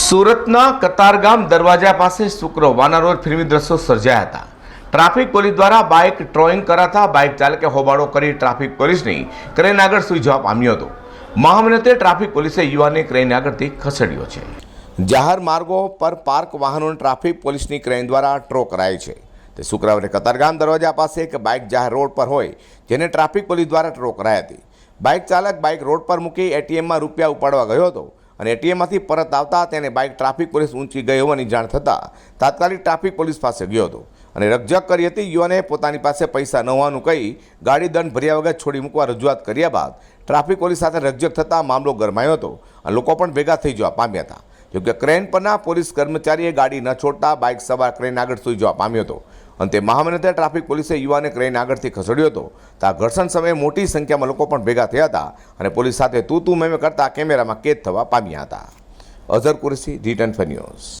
સુરતના કતારગામ દરવાજા પાસે શુક્રવારના રોજ ફિલ્મી દ્રશ્યો સર્જાયા હતા. ટ્રાફિક પોલીસ દ્વારા બાઇક ટ્રોઈંગ કરાતા બાઇક ચાલકે હોબાળો કરી ટ્રાફિક પોલીસની ક્રેન આગળ સુઈ જવા પામ્યો હતો. મહામનતે ટ્રાફિક પોલીસે યુવાનને ક્રેન આગળથી ખસેડ્યો છે. જાહેર માર્ગો પર પાર્ક વાહનોને ટ્રાફિક પોલીસની ક્રેન દ્વારા ટ્રો કરાય છે. તે શુક્રવારે કતારગામ દરવાજા પાસે એક બાઇક જાહેર રોડ પર હોય, જેને ટ્રાફિક પોલીસ દ્વારા ટ્રો કરાઈ હતી. બાઇક ચાલક બાઇક રોડ પર મૂકી એટીએમમાં રૂપિયા ઉપાડવા ગયો હતો. અને એટીએમમાંથી પરત આવતા તેને બાઇક ટ્રાફિક પોલીસ ઊંચી ગઈ હોવાની જાણ થતાં તાત્કાલિક ટ્રાફિક પોલીસ પાસે ગયો હતો. અને રકઝક કરી હતી, યુવાને પોતાની પાસે પૈસા ન હોવાનું કહી ગાડી દંડ ભર્યા વગર છોડી મૂકવા રજૂઆત કર્યા બાદ ટ્રાફિક પોલીસ સાથે રકઝક થતાં મામલો ગરમાયો હતો અને લોકો પણ ભેગા થઈ જવા પામ્યા હતા. જોકે ક્રેન પરના પોલીસ કર્મચારીએ ગાડી ન છોડતા બાઇક સવાર ક્રેન આગળ સુઈ જવા પામ્યો હતો. અંતે મહામનતા ટ્રાફિક પોલીસે યુવાને ક્રેન આગળથી ખસેડ્યો હતો. ત્યાં ઘર્ષણ સમયે મોટી સંખ્યામાં લોકો પણ ભેગા થયા હતા અને પોલીસ સાથે તું તું મેમે કરતા કેમેરામાં કેદ થવા પામ્યા હતા. Azhar Qureshi return ten news.